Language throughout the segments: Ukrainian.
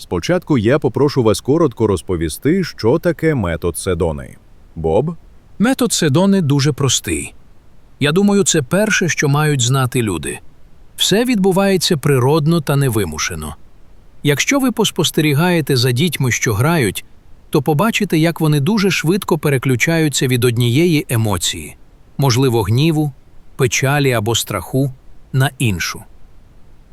Спочатку я попрошу вас коротко розповісти, що таке метод Седони. Боб? Метод Седони дуже простий. Я думаю, це перше, що мають знати люди. Все відбувається природно та невимушено. Якщо ви поспостерігаєте за дітьми, що грають, то побачите, як вони дуже швидко переключаються від однієї емоції, можливо, гніву, печалі або страху, на іншу.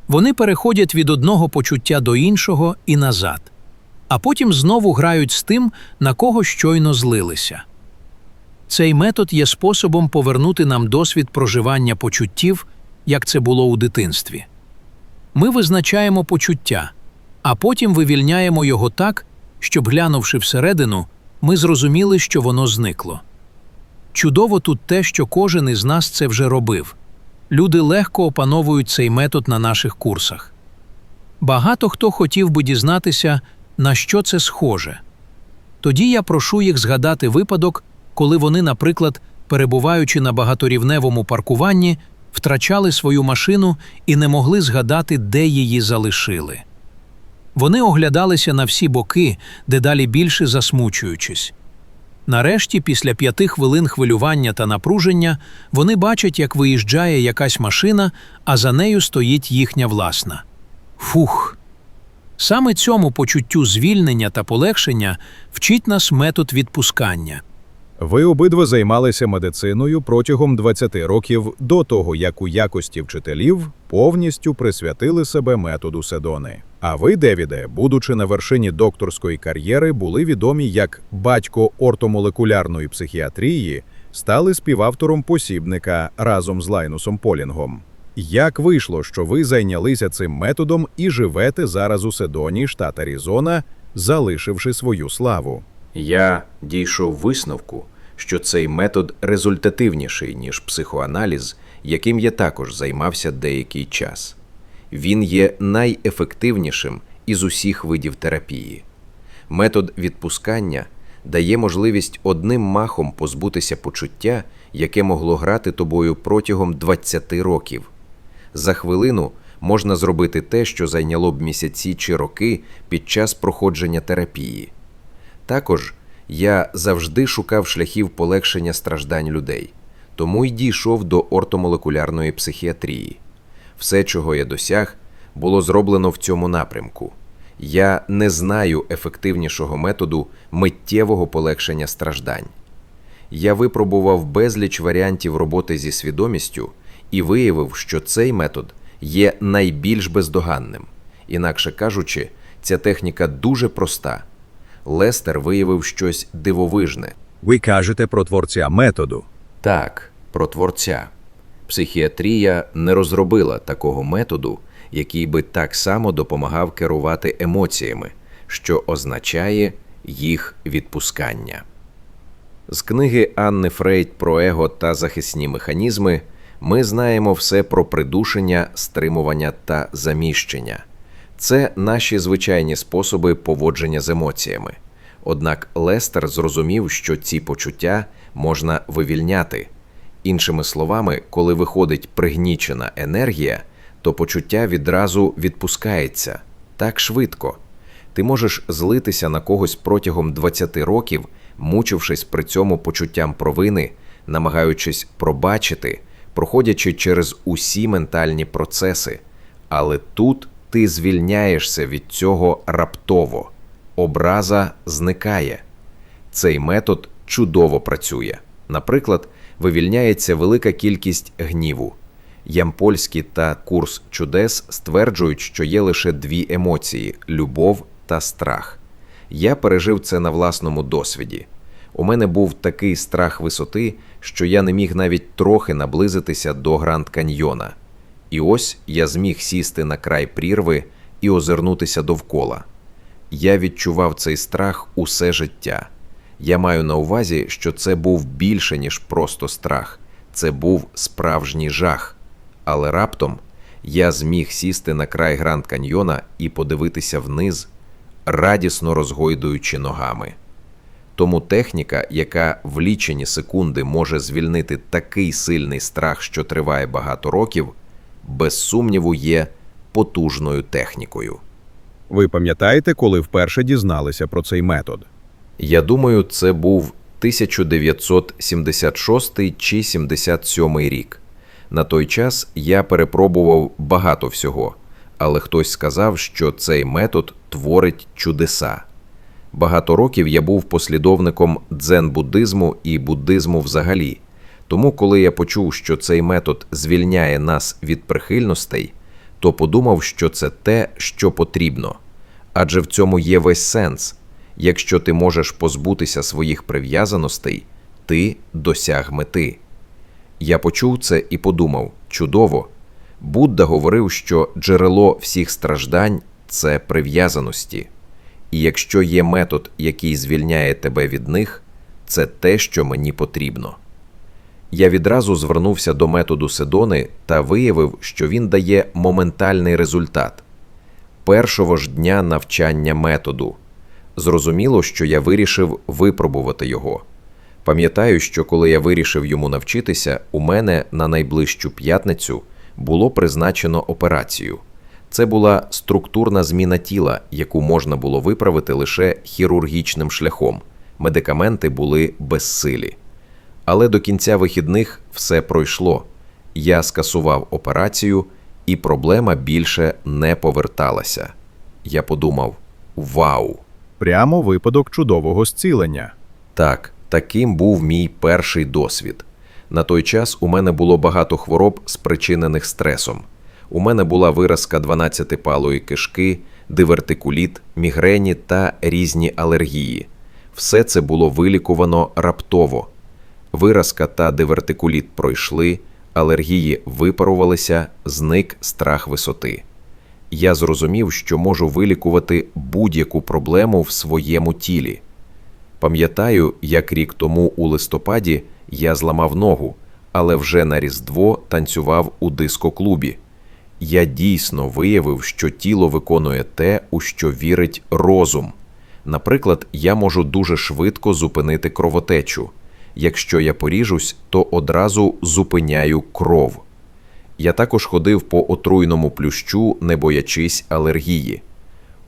Вони переходять від одного почуття до іншого і назад, а потім знову грають з тим, на кого щойно злилися. Цей метод є способом повернути нам досвід проживання почуттів, як це було у дитинстві. Ми визначаємо почуття, а потім вивільняємо його так, щоб, глянувши всередину, ми зрозуміли, що воно зникло. Чудово тут те, що кожен із нас це вже робив. Люди легко опановують цей метод на наших курсах. Багато хто хотів би дізнатися, на що це схоже. Тоді я прошу їх згадати випадок, коли вони, наприклад, перебуваючи на багаторівневому паркуванні, втрачали свою машину і не могли згадати, де її залишили. Вони оглядалися на всі боки, дедалі більше засмучуючись. Нарешті, після п'яти хвилин хвилювання та напруження, вони бачать, як виїжджає якась машина, а за нею стоїть їхня власна. Фух! Саме цьому почуттю звільнення та полегшення вчить нас метод відпускання. Ви обидва займалися медициною протягом 20 років до того, як у якості вчителів повністю присвятили себе методу Седони. А ви, Девіде, будучи на вершині докторської кар'єри, були відомі як батько ортомолекулярної психіатрії, стали співавтором посібника разом з Лайнусом Полінгом. Як вийшло, що ви зайнялися цим методом і живете зараз у Седоні, штат Аризона, залишивши свою славу? Я дійшов висновку, що цей метод результативніший, ніж психоаналіз, яким я також займався деякий час. Він є найефективнішим із усіх видів терапії. Метод відпускання дає можливість одним махом позбутися почуття, яке могло грати тобою протягом 20 років. За хвилину можна зробити те, що зайняло б місяці чи роки під час проходження терапії. Також я завжди шукав шляхів полегшення страждань людей, тому й дійшов до ортомолекулярної психіатрії. Все, чого я досяг, було зроблено в цьому напрямку. Я не знаю ефективнішого методу миттєвого полегшення страждань. Я випробував безліч варіантів роботи зі свідомістю і виявив, що цей метод є найбільш бездоганним. Інакше кажучи, ця техніка дуже проста. Лестер виявив щось дивовижне. Ви кажете про творця методу. Так, про творця. Психіатрія не розробила такого методу, який би так само допомагав керувати емоціями, що означає їх відпускання. З книги Анни Фрейд про его та захисні механізми ми знаємо все про придушення, стримування та заміщення. Це наші звичайні способи поводження з емоціями. Однак Лестер зрозумів, що ці почуття можна вивільняти. Іншими словами, коли виходить пригнічена енергія, то почуття відразу відпускається так швидко. Ти можеш злитися на когось протягом 20 років, мучившись при цьому почуттям провини, намагаючись пробачити, проходячи через усі ментальні процеси. Але тут ти звільняєшся від цього раптово, образа зникає. Цей метод чудово працює. Наприклад, вивільняється велика кількість гніву. Ямпольський та курс чудес стверджують, що є лише дві емоції любов та страх. Я пережив це на власному досвіді. У мене був такий страх висоти, що я не міг навіть трохи наблизитися до Гранд Каньйона. І ось я зміг сісти на край прірви і озирнутися довкола. Я відчував цей страх усе життя. Я маю на увазі, що це був більше, ніж просто страх, це був справжній жах. Але раптом я зміг сісти на край Гранд Каньйона і подивитися вниз, радісно розгойдуючи ногами. Тому техніка, яка в лічені секунди може звільнити такий сильний страх, що триває багато років, без сумніву є потужною технікою. Ви пам'ятаєте, коли вперше дізналися про цей метод? Я думаю, це був 1976 чи 77 рік. На той час я перепробував багато всього, але хтось сказав, що цей метод творить чудеса. Багато років я був послідовником дзен-буддизму і буддизму взагалі. Тому, коли я почув, що цей метод звільняє нас від прихильностей, то подумав, що це те, що потрібно. Адже в цьому є весь сенс. Якщо ти можеш позбутися своїх прив'язаностей, ти досяг мети. Я почув це і подумав: чудово. Будда говорив, що джерело всіх страждань це прив'язаності. І якщо є метод, який звільняє тебе від них, це те, що мені потрібно. Я відразу звернувся до методу Седони та виявив, що він дає моментальний результат першого ж дня навчання методу. Зрозуміло, що я вирішив випробувати його. Пам'ятаю, що коли я вирішив йому навчитися, у мене на найближчу п'ятницю було призначено операцію. Це була структурна зміна тіла, яку можна було виправити лише хірургічним шляхом. Медикаменти були безсилі. Але до кінця вихідних все пройшло. Я скасував операцію, і проблема більше не поверталася. Я подумав: вау! Прямо випадок чудового зцілення. Так, таким був мій перший досвід. На той час у мене було багато хвороб, спричинених стресом. У мене була виразка 12-палої кишки, дивертикуліт, мігрені та різні алергії. Все це було вилікувано раптово. Виразка та дивертикуліт пройшли, алергії випарувалися, зник страх висоти. Я зрозумів, що можу вилікувати будь-яку проблему в своєму тілі. Пам'ятаю, як рік тому у листопаді я зламав ногу, але вже на Різдво танцював у дискоклубі. Я дійсно виявив, що тіло виконує те, у що вірить розум. Наприклад, я можу дуже швидко зупинити кровотечу. Якщо я поріжусь, то одразу зупиняю кров. Я також ходив по отруйному плющу, не боячись алергії.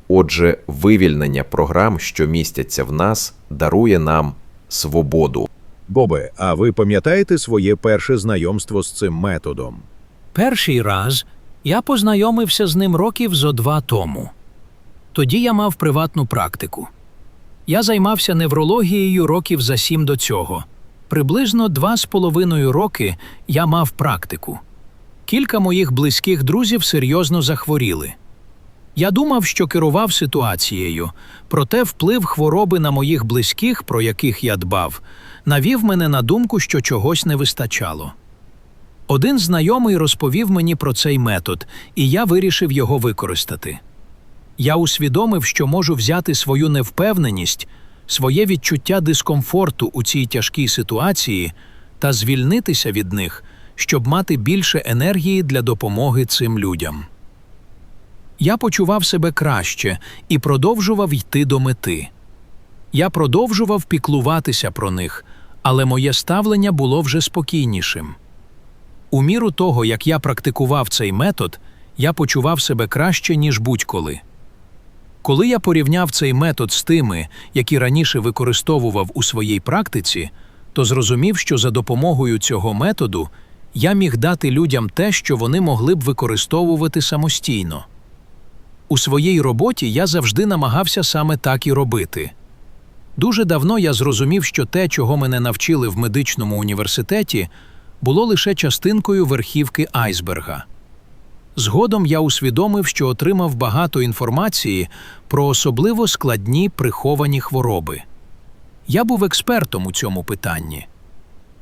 Отже, вивільнення програм, що містяться в нас, дарує нам свободу. Бобе, а ви пам'ятаєте своє перше знайомство з цим методом? Перший раз я познайомився з ним років зо два тому. Тоді я мав приватну практику. Я займався неврологією років за сім до цього. Приблизно два з половиною роки я мав практику. Кілька моїх близьких друзів серйозно захворіли. Я думав, що керував ситуацією, проте вплив хвороби на моїх близьких, про яких я дбав, навів мене на думку, що чогось не вистачало. Один знайомий розповів мені про цей метод, і я вирішив його використати. Я усвідомив, що можу взяти свою невпевненість, своє відчуття дискомфорту у цій тяжкій ситуації та звільнитися від них, щоб мати більше енергії для допомоги цим людям. Я почував себе краще і продовжував йти до мети. Я продовжував піклуватися про них, але моє ставлення було вже спокійнішим. У міру того, як я практикував цей метод, я почував себе краще, ніж будь-коли. Коли я порівняв цей метод з тими, які раніше використовував у своїй практиці, то зрозумів, що за допомогою цього методу я міг дати людям те, що вони могли б використовувати самостійно. У своїй роботі я завжди намагався саме так і робити. Дуже давно я зрозумів, що те, чого мене навчили в медичному університеті, було лише частинкою верхівки айсберга. Згодом я усвідомив, що отримав багато інформації про особливо складні приховані хвороби. Я був експертом у цьому питанні.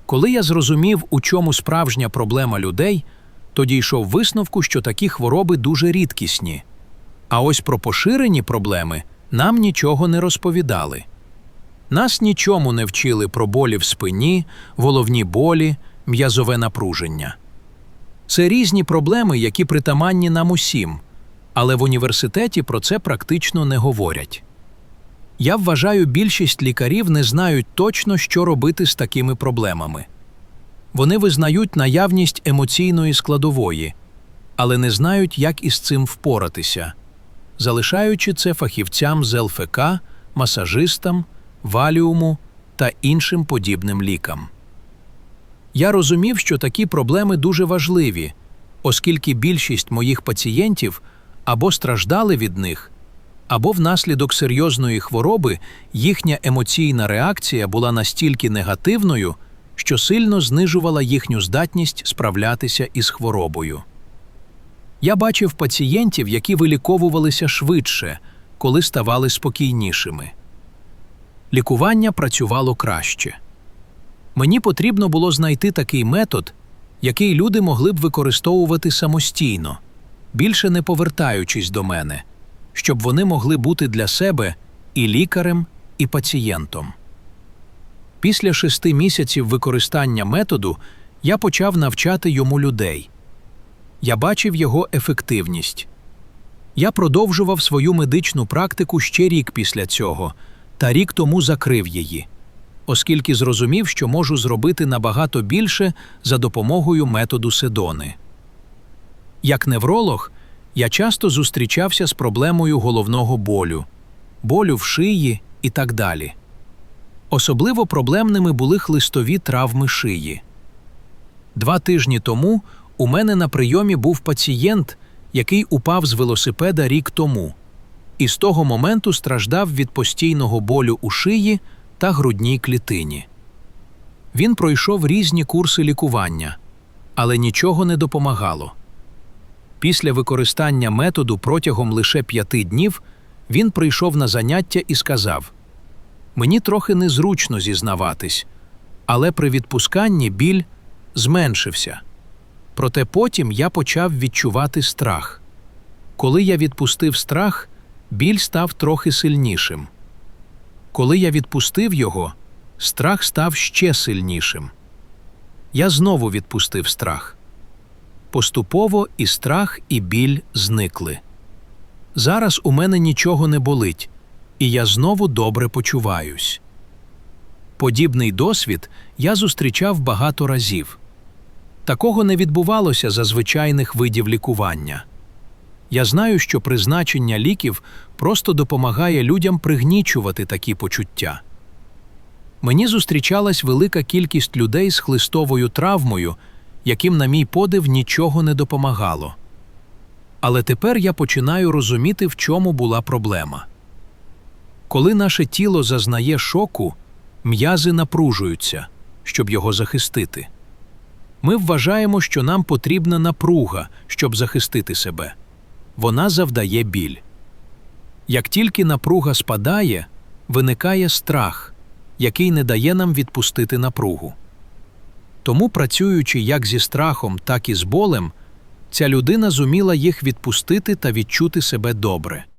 Коли я зрозумів, у чому справжня проблема людей, то дійшов висновку, що такі хвороби дуже рідкісні. А ось про поширені проблеми нам нічого не розповідали. Нас нічому не вчили про болі в спині, головні болі, м'язове напруження. Це різні проблеми, які притаманні нам усім, але в університеті про це практично не говорять. Я вважаю, більшість лікарів не знають точно, що робити з такими проблемами. Вони визнають наявність емоційної складової, але не знають, як із цим впоратися. залишаючи це фахівцям з ЛФК, масажистам, валіуму та іншим подібним лікам. Я розумів, що такі проблеми дуже важливі, оскільки більшість моїх пацієнтів або страждали від них, або внаслідок серйозної хвороби їхня емоційна реакція була настільки негативною, що сильно знижувала їхню здатність справлятися із хворобою. Я бачив пацієнтів, які виліковувалися швидше, коли ставали спокійнішими. Лікування працювало краще. Мені потрібно було знайти такий метод, який люди могли б використовувати самостійно, більше не повертаючись до мене, щоб вони могли бути для себе і лікарем, і пацієнтом. Після шести місяців використання методу я почав навчати йому людей. Я бачив його ефективність. Я продовжував свою медичну практику ще рік після цього, та рік тому закрив її, оскільки зрозумів, що можу зробити набагато більше за допомогою методу Седони. Як невролог, я часто зустрічався з проблемою головного болю, болю в шиї і так далі. Особливо проблемними були хлистові травми шиї. Два тижні тому у мене на прийомі був пацієнт, який упав з велосипеда рік тому, і з того моменту страждав від постійного болю у шиї та грудній клітині. Він пройшов різні курси лікування, але нічого не допомагало. Після використання методу протягом лише п'яти днів він прийшов на заняття і сказав: Мені трохи незручно зізнаватись, але при відпусканні біль зменшився. Проте потім я почав відчувати страх. Коли я відпустив страх, біль став трохи сильнішим. Коли я відпустив його, страх став ще сильнішим. Я знову відпустив страх. Поступово і страх, і біль зникли. Зараз у мене нічого не болить, і я знову добре почуваюсь. Подібний досвід я зустрічав багато разів. Такого не відбувалося за звичайних видів лікування. Я знаю, що призначення ліків просто допомагає людям пригнічувати такі почуття. Мені зустрічалась велика кількість людей з хлистовою травмою, яким, на мій подив, нічого не допомагало. Але тепер я починаю розуміти, в чому була проблема. Коли наше тіло зазнає шоку, м'язи напружуються, щоб його захистити. Ми вважаємо, що нам потрібна напруга, щоб захистити себе. Вона завдає біль. Як тільки напруга спадає, виникає страх, який не дає нам відпустити напругу. Тому, працюючи як зі страхом, так і з болем, ця людина зуміла їх відпустити та відчути себе добре.